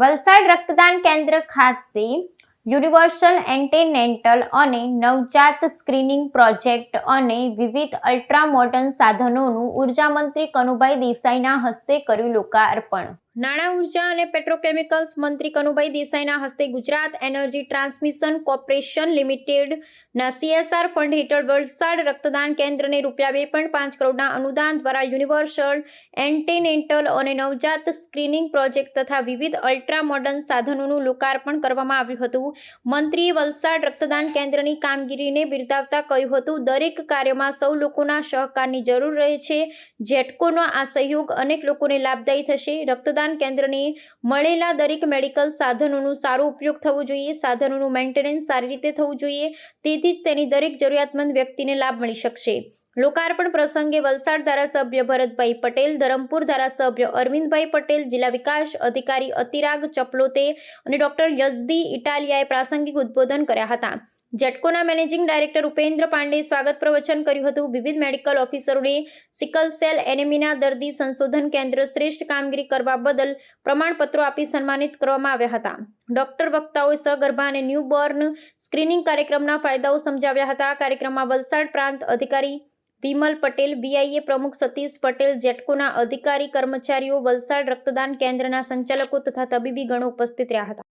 વલસાડ રક્તદાન કેન્દ્ર ખાતે યુનિવર્સલ એન્ટીનેન્ટલ અને નવજાત સ્ક્રીનિંગ પ્રોજેક્ટ અને વિવિધ અલ્ટ્રા મોડર્ન સાધનોનું ઉર્જામંત્રી કનુભાઈ દેસાઈના હસ્તે કર્યું લોકાર્પણ. નાણાં, ઊર્જા અને પેટ્રોકેમિકલ્સ મંત્રી કનુભાઈ દેસાઈના હસ્તે ગુજરાત એનર્જી ટ્રાન્સમિશન કોર્પોરેશન લિમિટેડના સીએસઆર ફંડ હેઠળ વલસાડ રક્તદાન કેન્દ્રને રૂપિયા બે પોઈન્ટ પાંચ કરોડના અનુદાન દ્વારા યુનિવર્સલ એન્ટીનેન્ટલ અને નવજાત સ્ક્રીનિંગ પ્રોજેક્ટ તથા વિવિધ અલ્ટ્રા મોડર્ન સાધનોનું લોકાર્પણ કરવામાં આવ્યું હતું. મંત્રીએ વલસાડ રક્તદાન કેન્દ્રની કામગીરીને બિરદાવતા કહ્યું હતું, દરેક કાર્યમાં સૌ લોકોના સહકારની જરૂર રહે છે. જેટકોનો આ સહયોગ અનેક લોકોને લાભદાયી થશે. રક્તદાન કેન્દ્રને મળેલા દરેક મેડિકલ સાધનોનું સારો ઉપયોગ થવો જોઈએ, સાધનોનું મેન્ટેનન્સ સારી રીતે થવું જોઈએ, તેથી જ તેની દરેક જરૂરિયાતમંદ વ્યક્તિને લાભ મળી શકશે. લોકાર્પણ પ્રસંગે વલસાડ ધારાસભ્ય ભરતભાઈ પટેલ, ધરમપુર ધારાસભ્ય અરવિંદભાઈ પટેલ, જિલ્લા વિકાસ અધિકારી અતિરાગ ચપલોતે અને ડોક્ટર યઝદી ઇટાલિયાએ પ્રાસંગિક ઉદ્બોધન કર્યા હતા. જેટકોના મેનેજિંગ ડાયરેક્ટર ઉપેન્દ્ર પાંડેએ સ્વાગત પ્રવચન કર્યું હતું. વિવિધ મેડિકલ ઓફિસરોને સિકલ સેલ એનેમિના દર્દી સંશોધન કેન્દ્ર શ્રેષ્ઠ કામગીરી કરવા બદલ પ્રમાણપત્રો આપી સન્માનિત કરવામાં આવ્યા હતા. ડોક્ટર વક્તાઓએ સગર્ભા અને ન્યૂબોર્ન સ્ક્રીનિંગ કાર્યક્રમના ફાયદાઓ સમજાવ્યા હતા. કાર્યક્રમમાં વલસાડ પ્રાંત અધિકારી વિમલ પટેલ, બીઆઈએ પ્રમુખ સતીશ પટેલ, જેટકોના અધિકારી કર્મચારીઓ વલસાડ રક્તદાન કેન્દ્રના સંચાલકો તથા તબીબી ગણો ઉપસ્થિત રહ્યા હતા.